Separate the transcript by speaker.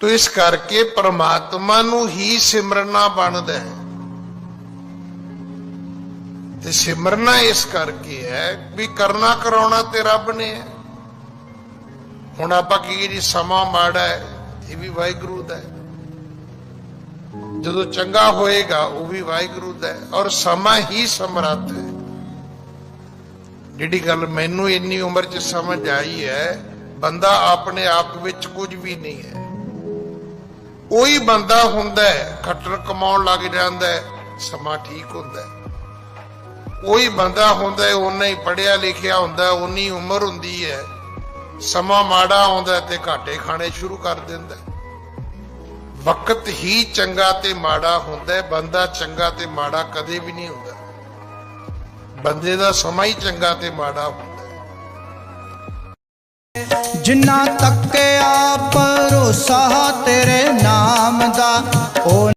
Speaker 1: ਤੋ ਇਸ ਕਰਕੇ ਪਰਮਾਤਮਾ ਨੂੰ ਹੀ ਸਿਮਰਨਾ ਬਣਦਾ ਹੈ। ਤੇ ਸਿਮਰਨਾ ਇਸ ਕਰਕੇ ਹੈ ਵੀ ਕਰਨਾ ਕਰਾਉਣਾ ਤੇ ਰੱਬ ਨੇ ਹੈ। ਹੁਣ ਆਪਾਂ ਕੀ ਜੀ ਸਮਾਂ ਮਾੜਾ ਹੈ, ਇਹ ਵੀ ਵਾਹਿਗੁਰੂ ਦਾ ਹੈ। ਜਦੋਂ ਚੰਗਾ ਹੋਏਗਾ, ਉਹ ਵੀ ਵਾਹਿਗੁਰੂ ਦਾ ਹੈ। ਔਰ ਸਮਾਂ ਹੀ ਸਮਰੱਥ ਹੈ। ਜਿਹੜੀ ਗੱਲ ਮੈਨੂੰ ਇੰਨੀ ਉਮਰ 'ਚ ਸਮਝ ਆਈ ਹੈ, ਬੰਦਾ ਆਪਣੇ ਆਪ ਵਿੱਚ ਕੁਝ ਵੀ ਨਹੀਂ ਹੈ। ਉਹੀ ਬੰਦਾ ਹੁੰਦਾ ਹੈ, ਖੱਟਰ ਕਮਾਉਣ ਲੱਗ ਜਾਂਦਾ ਹੈ, ਸਮਾਂ ਠੀਕ ਹੁੰਦਾ ਹੈ। ਉਹੀ ਬੰਦਾ ਹੁੰਦਾ ਹੈ ਉਨਾ ਹੀ ਪੜਿਆ ਲਿਖਿਆ ਹੁੰਦਾ ਉਨੀ ਉਮਰ ਹੁੰਦੀ ਹੈ। ਸਮਾਂ ਮਾੜਾ ਆਉਂਦਾ ਤੇ ਘਾਟੇ ਖਾਣੇ ਸ਼ੁਰੂ ਕਰ ਦਿੰਦਾ ਵਕਤ ਹੀ ਚੰਗਾ ਤੇ ਮਾੜਾ ਹੁੰਦਾ ਬੰਦਾ ਚੰਗਾ ਤੇ ਮਾੜਾ ਕਦੇ ਵੀ ਨਹੀਂ ਹੁੰਦਾ। ਬੰਦੇ ਦਾ ਸਮਾਂ ਹੀ ਚੰਗਾ ਤੇ ਮਾੜਾ ਹੁੰਦਾ ਜਿੰਨਾ
Speaker 2: ਜਿਨ੍ਹਾਂ ਤੱਕਿਆ ਭਰੋਸਾ ਤੇਰੇ